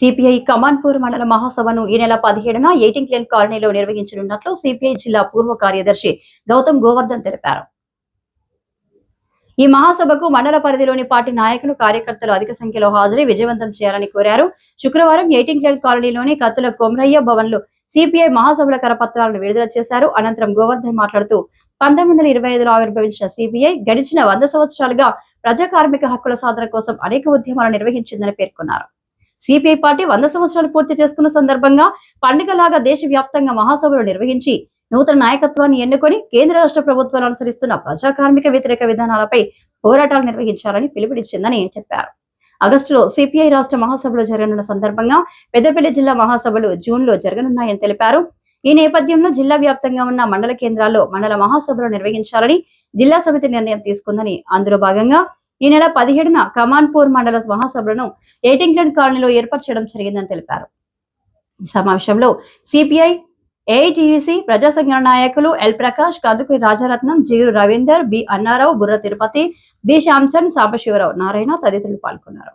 CPI Kamanpur మండల మహాసభను ఈ నెల పదిహేడున ఎయిటింగ్ లేన్ కాలనీలో నిర్వహించనున్నట్లు సిపిఐ జిల్లా పూర్వ కార్యదర్శి గౌతమ్ గోవర్ధన్ తెలిపారు. ఈ మహాసభకు మండల పరిధిలోని పార్టీ నాయకులు కార్యకర్తలు అధిక సంఖ్యలో హాజరై విజయవంతం చేయాలని కోరారు. శుక్రవారం ఎయిటింగ్ లేన్ కాలనీలోని కత్తుల కొమరయ్య భవన్లో సిపిఐ మహాసభల కరపత్రాలను విడుదల చేశారు. అనంతరం గోవర్ధన్ మాట్లాడుతూ పంతొమ్మిది వందల ఇరవై ఐదులో ఆవిర్భవించిన సిపిఐ గడిచిన వంద సంవత్సరాలుగా ప్రజా కార్మిక హక్కుల సాధన కోసం అనేక ఉద్యమాలు నిర్వహించిందని పేర్కొన్నారు. సిపిఐ పార్టీ వంద సంవత్సరాలు పూర్తి చేసుకున్న సందర్భంగా పండుగలాగా దేశవ్యాప్తంగా మహాసభలు నిర్వహించి నూతన నాయకత్వాన్ని ఎన్నుకొని కేంద్ర రాష్ట్ర ప్రభుత్వాలు అనుసరిస్తున్న ప్రజా కార్మిక వ్యతిరేక విధానాలపై పోరాటాలు నిర్వహించాలని పిలుపునిచ్చిందని చెప్పారు. ఆగస్టులో సిపిఐ రాష్ట్ర మహాసభలు జరగనున్న సందర్భంగా పెద్దపల్లి జిల్లా మహాసభలు జూన్లో జరగనున్నాయని తెలిపారు. ఈ నేపథ్యంలో జిల్లా వ్యాప్తంగా ఉన్న మండల కేంద్రాల్లో మండల మహాసభలు నిర్వహించాలని జిల్లా సమితి నిర్ణయం తీసుకుందని అందులో భాగంగా ఈ నెల పదిహేడున కమాన్పూర్ మండల మహాసభలను ఎయిటింగ్లాండ్ కాలనీలో ఏర్పాటు చేయడం జరిగిందని తెలిపారు. ఈ సమావేశంలో సిపిఐ ఏఐటీయూసీ ప్రజా సంఘ నాయకులు ఎల్ ప్రకాష్ కదుకు Rajaratnam జీరు Ravinder B Annarao Burra Tirupati B Samson Sambasivarao Narayana తదితరులు పాల్గొన్నారు.